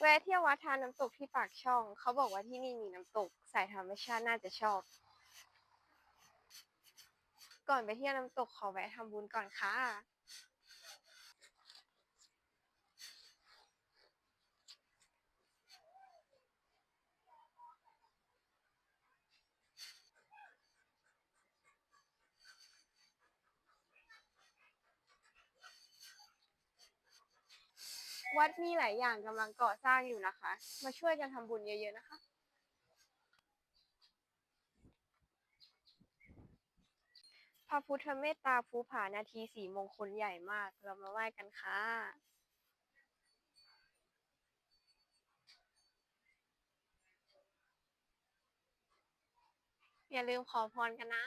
แวะเที่ยววัดทานน้ำตกที่ปากช่อง เขาบอกว่าที่นี่มีน้ำตก สายธรรมชาติน่าจะชอบ ก่อนไปเที่ยวน้ำตกขอแวะทำบุญก่อนค่ะ วัดมีหลายอย่างกำลังก่อสร้างอยู่นะคะ มาช่วยกันทำบุญเยอะๆนะคะ พระพุทธเมตตาภูผานาทีสีมงคลใหญ่มาก เรามาไหว้กันค่ะอย่าลืมขอพรกันนะ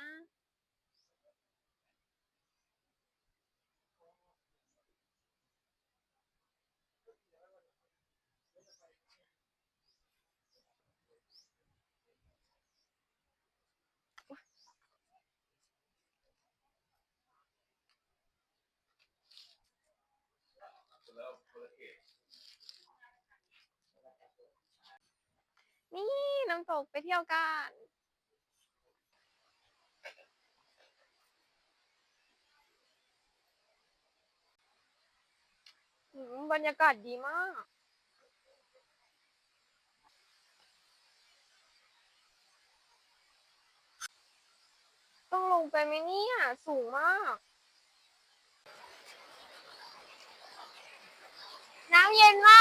นี่น้ำตกไปเที่ยวกันอืมบรรยากาศดีมาก ต้องลงไปไหมเนี่ย สูงมาก น้ำเย็นมาก